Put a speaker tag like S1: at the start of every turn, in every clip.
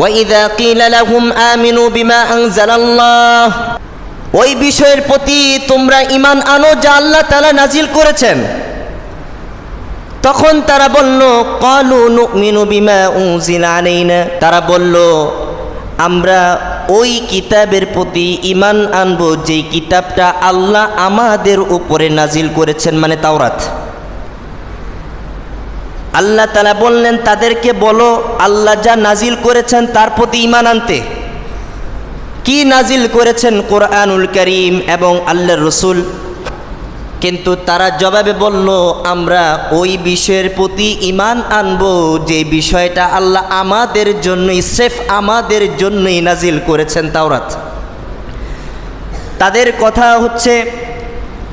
S1: ওয়াইদা কিলা লাহুম আমিনু বিমা আনজালাল্লাহ। ওই বিষয়ের প্রতি তোমরা ইমান আনো যা আল্লাহ তালা নাজিল করেছেন। তখন তারা বলল, কলু নুকমিনু বিমা উজিল না তারা বলল, আমরা ওই কিতাবের প্রতি ইমান আনব যেই কিতাবটা আল্লাহ আমাদের উপরে নাজিল করেছেন মানে তাওরাত। আল্লাহ তালা বললেন, তাদেরকে বলো, আল্লাহ যা নাজিল করেছেন তার প্রতি ইমান আনতে। কি নাজিল করেছেন কোরআনুল করিম এবং আল্লাহ রসুল? কিন্তু তারা জবাবে বলল, আমরা ওই বিষয়ের প্রতি ইমান আনব যে বিষয়টা আল্লাহ আমাদের জন্যই, স্রেফ আমাদের জন্যই নাজিল করেছেন তাওরাত। তাদের কথা হচ্ছে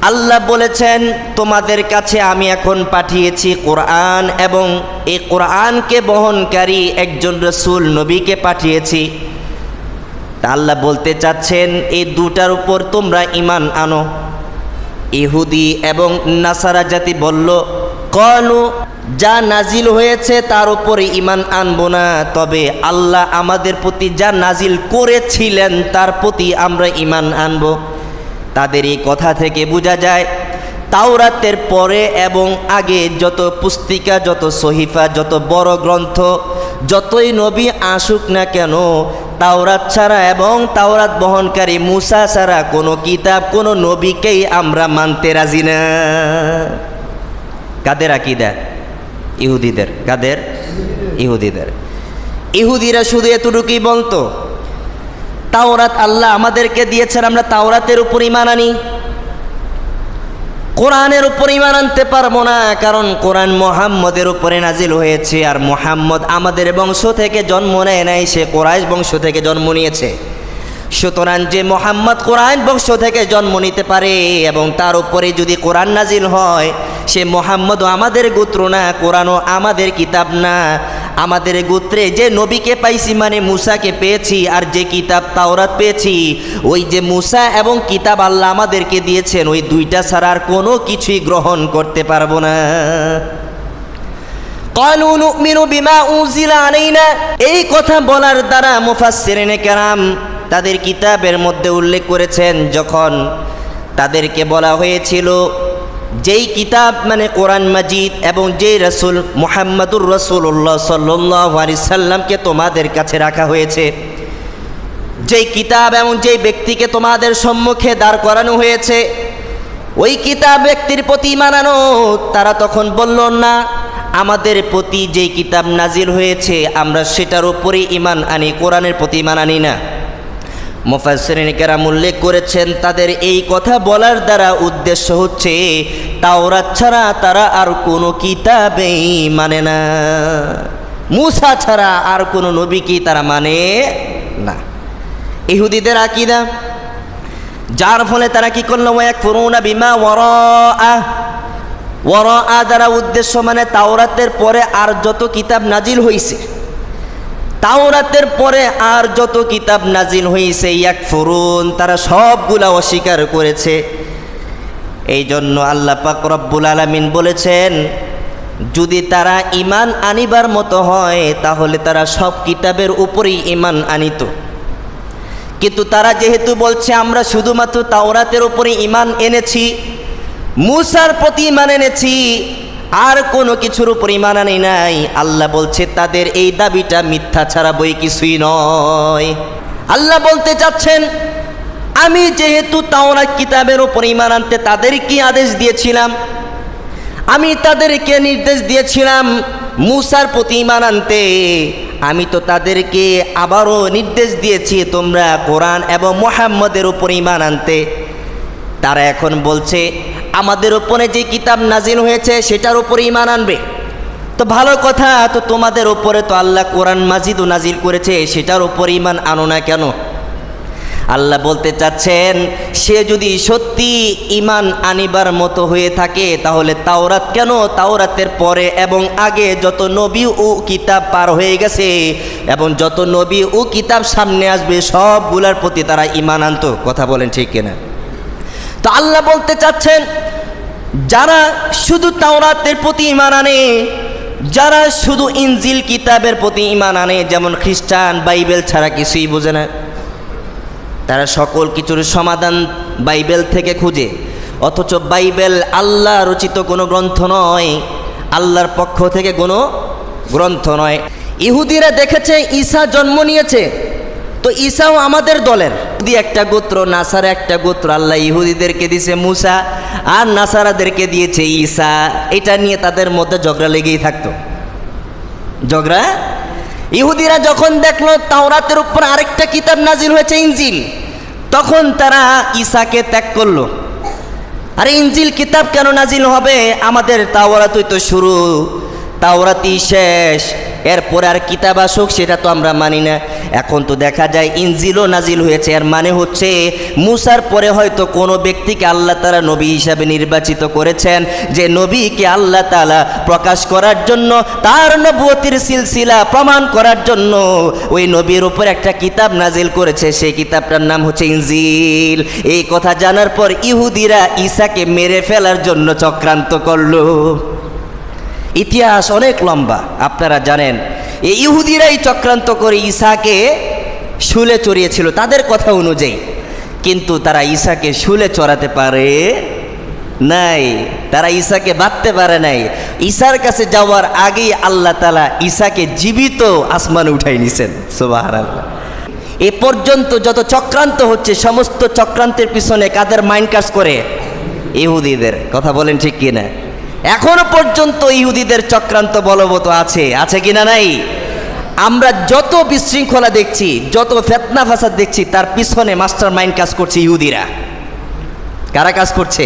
S1: আল্লাহ বলেছেন, তোমাদের কাছে আমি এখন পাঠিয়েছি কোরআন এবং এই কোরআনকে বহনকারী একজন রসুল নবীকে পাঠিয়েছি। তা আল্লাহ বলতে চাচ্ছেন, এই দুটার উপর তোমরা ইমান আনো। ইহুদি এবং নাসারা জাতি বলল কলু যা নাজিল হয়েছে তার উপরে ইমান আনব না, তবে আল্লাহ আমাদের প্রতি যা নাজিল করেছিলেন তার প্রতি আমরা ইমান আনব। তাদের এই কথা থেকে বোঝা যায়, তাওরাতের পরে এবং আগে যত পুস্তিকা, যত সহিফা, যত বড় গ্রন্থ, যতই নবী আসুক না কেন, তাওরাত ছাড়া এবং তাওরাত বহনকারী মুসা ছাড়া কোনো কিতাব, কোনো নবীকেই আমরা মানতে রাজি না। কাদের আকিদা? ইহুদিদের। কাদের? ইহুদিদের। ইহুদিরা শুধু এতটুকুই বলতো তাওরাত আল্লাহ আমাদেরকে দিয়েছেন, আমরা তাওরাতের উপর ইমান আনি। কোরআনের উপর ইমান আনতে পারব না, কারণ কোরআন মোহাম্মদের উপরে নাজিল হয়েছে, আর মোহাম্মদ আমাদের বংশ থেকে জন্ম নেয় নাই, সে কোরআশ বংশ থেকে জন্ম নিয়েছে। সুতরাং যে মোহাম্মদ কোরআন বংশ থেকে জন্ম নিতে পারে, এবং তার উপরে যদি কোরআন নাজিল হয়, সে মোহাম্মদও আমাদের গোত্র না, কোরআনও আমাদের কিতাব না আমাদের গোত্রে যে নবীকে পাইছি মানে মুসাকে পেয়েছি আর যে কিতাব তাওরাত পেয়েছি ওই যে মুসা এবং কিতাব আল্লাহ আমাদেরকে দিয়েছেন ওই দুইটা ছাড়া আর কোনো কিছুই গ্রহণ করতে পারবো না قالوا نؤمن بما أنزل علينا এই কথা বলার দ্বারা মুফাসসিরিনে কেরাম তাদের কিতাবের মধ্যে উল্লেখ করেছেন যখন তাদেরকে বলা হয়েছিল যেই কিতাব মানে কোরআন মাজিদ এবং যেই রসুল মোহাম্মদুর রসুল্লাহ সাল্লাহ আলি সাল্লামকে তোমাদের কাছে রাখা হয়েছে। যেই কিতাব এবং যেই ব্যক্তিকে তোমাদের সম্মুখে দাঁড় করানো হয়েছে, ওই কিতাব ব্যক্তির প্রতি মানানো তারা তখন বলল, না, আমাদের প্রতি যেই কিতাব নাজিল হয়েছে, আমরা সেটার উপরে ইমান আনি, কোরআনের প্রতি ইমান আনি না। মুফাসসিরিন কেরাম উল্লেখ করেছেন, তাদের এই কথা বলার দ্বারা উদ্দেশ্য হচ্ছে, তাওরাত ছাড়া তারা আর কোনো কিতাবেই মানে না। মুসা ছাড়া আর কোনো নবীকে তারা মানে না। ইহুদিদের আকিদা, যার ফলে তারা কি করল? এক ফুরুনা বিমা ওর আহ ওর দ্বারা উদ্দেশ্য মানে তাওরাতের পরে আর যত কিতাব নাজিল হইছে তাওরাতের পরে আর যত কিতাব নাজিল হয়েছে ইয়াক ফুরুন তারা সবগুলা অস্বীকার করেছে। এই জন্য আল্লাহ পাক রব্বুল আলমিন বলেছেন, যদি তারা ইমান আনিবার মতো হয়, তাহলে তারা সব কিতাবের উপরেই ইমান আনিত। কিন্তু তারা যেহেতু বলছে, আমরা শুধুমাত্র তাওরাতের উপরে ইমান এনেছি, মুসার প্রতি ইমান এনেছি আর কোনো কিছুর উপর ইমান আনি নাই। আল্লাহ বলছে, তাদের এই দাবিটা মিথ্যা ছাড়া বই কিছুই নয়। আল্লাহ বলতে চাচ্ছেন, আমি যেহেতু তাওরা কিতাবের উপর ইমান আনতে তাদের কি আদেশ দিয়েছিলাম, আমি তাদেরকে নির্দেশ দিয়েছিলাম মুসার প্রতি ইমান আনতে, আমি তো তাদেরকে আবারও নির্দেশ দিয়েছি, তোমরা কোরআন এবং মোহাম্মদের উপর ইমান আনতে। তারা এখন বলছে আমাদের ওপরে যে কিতাব নাজিল হয়েছে, সেটার উপরে ইমান আনবে। তো ভালো কথা, তো তোমাদের ওপরে তো আল্লাহ কোরআন মাজিদও নাজিল করেছে, সেটার উপর ইমান আনো না কেন? আল্লাহ বলতে চাচ্ছেন, সে যদি সত্যি ইমান আনিবার মতো হয়ে থাকে, তাহলে তাওরাত কেন? তাওরাতের পরে এবং আগে যত নবী ও কিতাব পার হয়ে গেছে, এবং যত নবী ও কিতাব সামনে আসবে, সবগুলার প্রতি তারা ইমান আনত। কথা বলেন ঠিক কিনা? তো আল্লাহ বলতে চাচ্ছেন যারা শুধু তাওরাতের প্রতি ইমান আনে, যারা শুধু ইনজিল কিতাবের প্রতি ইমান আনে, যেমন খ্রিস্টান, বাইবেল ছাড়া কিছুই বোঝে না। তারা সকল কিছুর সমাধান বাইবেল থেকে খুঁজে। অথচ বাইবেল আল্লাহ রচিত কোনো গ্রন্থ নয়, আল্লাহর পক্ষ থেকে কোনো গ্রন্থ নয়। ইহুদিরা দেখেছে ঈসা জন্ম নিয়েছে তো ঈসাও আমাদের দলের। ইহুদি একটা গোত্র, নাসারা একটা গোত্র। আল্লাহ ইহুদিদেরকে দিয়েছে মুসা, আর নাসারাদেরকে দিয়েছে ঈসা। এটা নিয়ে তাদের মধ্যে ঝগড়া লেগেই থাকতো। ঝগড়া? ইহুদিরা যখন দেখল তাওরাতের উপর আরেকটা কিতাব নাজিল হয়েছে ইঞ্জিল তখন তারা ঈসাকে ত্যাগ করল। আরে ইঞ্জিল কিতাব কেন নাজিল হবে? আমাদের তাওরাতই তো শুরু। তাওরাতই শেষ। এরপরে আর কিতাব আসুক, সেটা তো আমরা মানি না। এখন তো দেখা যায় ইঞ্জিলও নাজিল হয়েছে। এর মানে হচ্ছে, মুসার পরে হয়তো কোনো ব্যক্তিকে আল্লাহ তারা নবী হিসাবে নির্বাচিত করেছেন, যে নবীকে আল্লাহ তালা প্রকাশ করার জন্য, তার নবতির সিলসিলা প্রমাণ করার জন্য ওই নবীর উপর একটা কিতাব নাজিল করেছে। সেই কিতাবটার নাম হচ্ছে ইনজিল। এই কথা জানার পর ইহুদিরা ঈসাকে মেরে ফেলার জন্য চক্রান্ত করল। ইতিহাস অনেক লম্বা, আপনারা জানেন। এই ইহুদিরাই চক্রান্ত করে ঈশাকে শুলে চড়িয়েছিল, তাদের কথা অনুযায়ী। কিন্তু তারা ঈশাকে শুলে চড়াতে পারে নাই, তারা ঈশাকে বাঁধতে পারে নাই। ঈশার কাছে যাওয়ার আগেই আল্লাহ তালা ঈশাকে জীবিত আসমানে উঠাই নিছেন আল্লাহ এ পর্যন্ত যত চক্রান্ত হচ্ছে, সমস্ত চক্রান্তের পিছনে কাদের মাইন্ড কাজ করে? ইহুদিদের, কথা বলেন ঠিক কিনা? এখনও পর্যন্ত ইহুদিদের চক্রান্ত বলবৎ আছে। আছে কিনা নাই? আমরা যত বিশৃঙ্খলা দেখছি, যত ফেতনা ফাসাদ দেখছি, তার পিছনে মাস্টার মাইন্ড কাজ করছে ইহুদিরা। কারা কাজ করছে?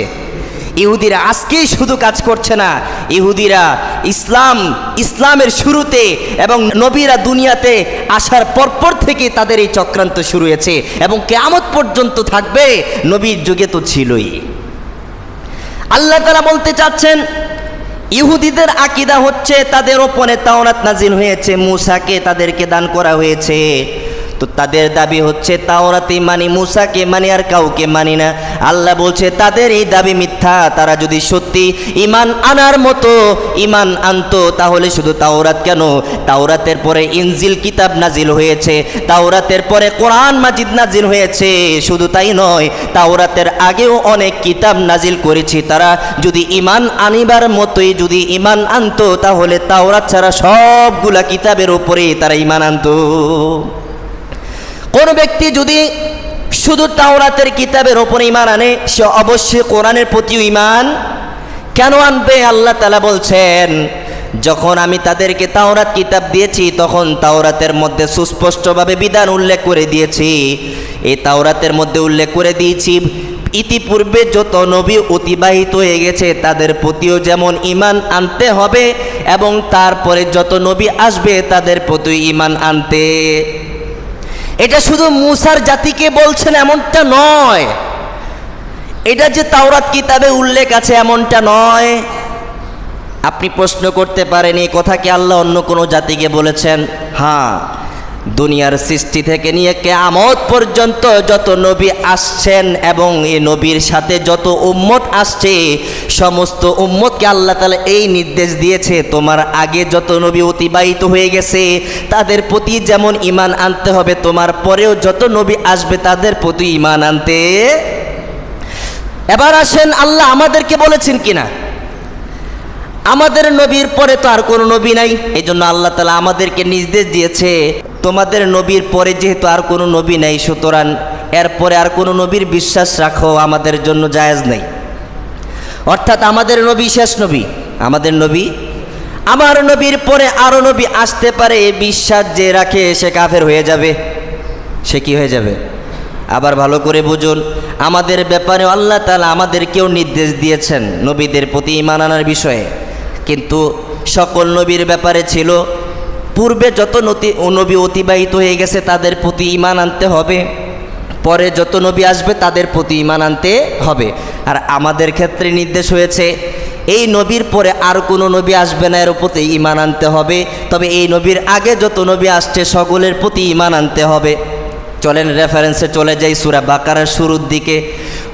S1: ইহুদিরা আজকেই শুধু কাজ করছে না। ইহুদিরা ইসলাম, ইসলামের শুরুতে এবং নবীরা দুনিয়াতে আসার পরপর থেকে তাদের এই চক্রান্ত শুরু হয়েছে এবং কেয়ামত পর্যন্ত থাকবে, নবীর যুগে তো ছিলই। আল্লাহ তারা বলতে চাচ্ছেন ইহুদিদের আকিদা হচ্ছে তাদের ওপরে তাওনাত নাজিল হয়েছে মুসাকে তাদেরকে দান করা হয়েছে। তো তাদের দাবি হচ্ছে তাওরাতে মানি, মুসাকে মানি আর কাউকে মানি না। আল্লাহ বলছে তাদের এই দাবি মিথ্যা। তারা যদি সত্যি ইমান আনার মতো ইমান আনতো, তাহলে শুধু তাওরাত কেন? তাওরাতের পরে ইনজিল কিতাব নাজিল হয়েছে, তাওরাতের পরে কোরআন মাজিদ নাজিল হয়েছে, শুধু তাই নয়, তাওরাতের আগেও অনেক কিতাব নাজিল করেছি। তারা যদি ইমান আনিবার মতোই যদি ইমান আনতো, তাহলে তাওরাত ছাড়া সবগুলা কিতাবের উপরে তারা ইমান আনতো। কোন ব্যক্তি যদি শুধু তাওরাতের কিতাবের ওপর ইমান আনে, সে অবশ্যই কোরআনের প্রতিও ইমান কেন আনবে? আল্লাহ তালা বলছেন, যখন আমি তাদেরকে তাওরাত কিতাব দিয়েছি, তখন তাওরাতের মধ্যে সুস্পষ্টভাবে বিধান উল্লেখ করে দিয়েছি। এই তাওরাতের মধ্যে উল্লেখ করে দিয়েছি, ইতিপূর্বে যত নবী অতিবাহিত হয়ে গেছে, তাদের প্রতিও যেমন ইমান আনতে হবে, এবং তারপরে যত নবী আসবে, তাদের প্রতি ইমান আনতে এটা শুধু মুসার জাতিকে বলছেন এমনটা নয়। এটা যে তাওরাত কিতাবে উল্লেখ আছে এমনটা নয়। আপনি প্রশ্ন করতে পারেন, এই কথা কি আল্লাহ অন্য কোনো জাতিকে বলেছেন? হ্যাঁ। দুনিয়ার সৃষ্টি থেকে নিয়ে কেয়ামত পর্যন্ত যত নবী আসছেন এবং এই নবীর সাথে যত উম্মত আসছে, সমস্ত উম্মতকে আল্লাহ তালা এই নির্দেশ দিয়েছে, তোমার আগে যত নবী অতিবাহিত হয়ে গেছে, তাদের প্রতি যেমন ইমান আনতে হবে, তোমার পরেও যত নবী আসবে তাদের প্রতি ইমান আনতে। এবার আসেন, আল্লাহ আমাদেরকে বলেছেন কিনা? আমাদের নবীর পরে তো আর কোনো নবী নাই এই জন্য আল্লাহ তালা আমাদেরকে নির্দেশ দিয়েছে তোমাদের নবীর পরে যেহেতু আর কোনো নবী নেই, সুতরাং এরপরে আর কোনো নবীর বিশ্বাস রাখো, আমাদের জন্য জায়েজ নেই। অর্থাৎ আমাদের নবী শেষ নবী, আমাদের নবী, আমার নবীর পরে আরও নবী আসতে পারে বিশ্বাস যে রাখে, সে কাফের হয়ে যাবে। সে কি হয়ে যাবে? আবার ভালো করে বুঝুন, আমাদের ব্যাপারে আল্লাহ তালা আমাদেরকেও নির্দেশ দিয়েছেন নবীদের প্রতি ইমান আনার বিষয়ে। কিন্তু সকল নবীর ব্যাপারে ছিল পূর্বে যত নতি নবী অতিবাহিত হয়ে গেছে, তাদের প্রতি ইমান আনতে হবে। পরে যত নবী আসবে, তাদের প্রতি ইমান আনতে হবে। আর আমাদের ক্ষেত্রে নির্দেশ হয়েছে, এই নবীর পরে আর কোনো নবী আসবে না, এর প্রতি ইমান আনতে হবে। তবে এই নবীর আগে যত নবী আসছে, সকলের প্রতি ইমান আনতে হবে। চলেন রেফারেন্সে চলে যাই সুরা বাকারার শুরুর দিকে।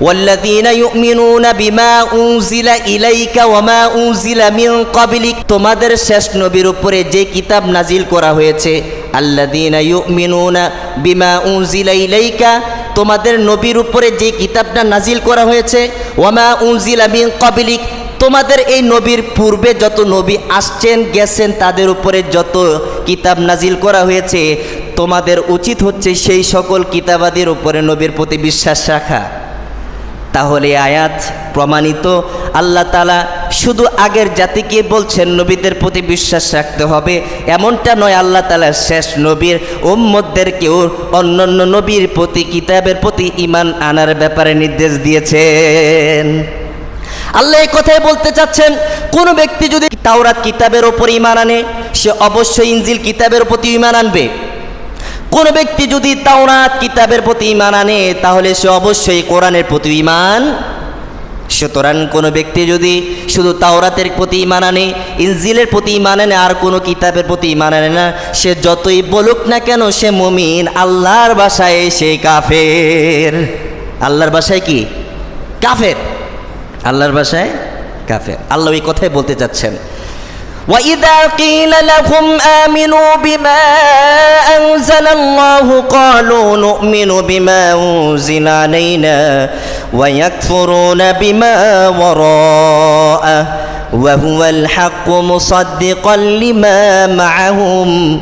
S1: والذين يؤمنون بما أنزل إليك وما أنزل من قبلك তোমাদের শেষ নবীর উপরে যে কিতাব নাজিল করা হয়েছে আল্লাযীনা ইউমিনুনা বিমা উনজিলা ইলাইকা তোমাদের নবীর উপরে যে কিতাবটা নাজিল করা হয়েছে ওয়ামা উনজিলা মিন ক্বাবলিক তোমাদের এই নবীর পূর্বে যত নবী আসছেন গেছেন তাদের উপরে যত কিতাব নাজিল করা হয়েছে তোমাদের উচিত হচ্ছে সেই সকল কিতাবাদের উপরে নবীর প্রতি বিশ্বাস রাখা তাহলে আয়াত প্রমাণিত। আল্লাহ তালা শুধু আগের জাতিকে বলছেন, নবীদের প্রতি বিশ্বাস রাখতে হবে। এমনটা নয়, আল্লাহ তালা শেষ নবীর ওম্মদদেরকেও অন্যান্য নবীর প্রতি, কিতাবের প্রতি ইমান আনার ব্যাপারে নির্দেশ দিয়েছেন। আল্লাহ এই কথাই বলতে চাচ্ছেন, কোনো ব্যক্তি যদি তাওরাত কিতাবের ওপর ইমান আনে, সে অবশ্যই ইঞ্জিল কিতাবের প্রতি ইমান আনবে। কোন ব্যক্তি যদি তাওরাত কিতাবের প্রতি ইমান আনে, তাহলে সে অবশ্যই কোরআনের প্রতি ইমান সুতরাং কোনো ব্যক্তি যদি শুধু তাওরাতের প্রতি ইমান আনে, ইনজিলের প্রতি ইমান আনে, আর কোনো কিতাবের প্রতি ইমান আনে না, সে যতই বলুক না কেন সে মমিন। আল্লাহর বাসায় সে কাফের। আল্লাহর বাসায় কি? কাফের। আল্লাহর বাসায় কাফের। আল্লাহ এই কথাই বলতে চাচ্ছেন। وإذا قيل لهم آمنوا بما أنزل الله قالوا نؤمن بما أنزل علينا ويكفرون بما وراءه وهو الحق مصدقا لما معهم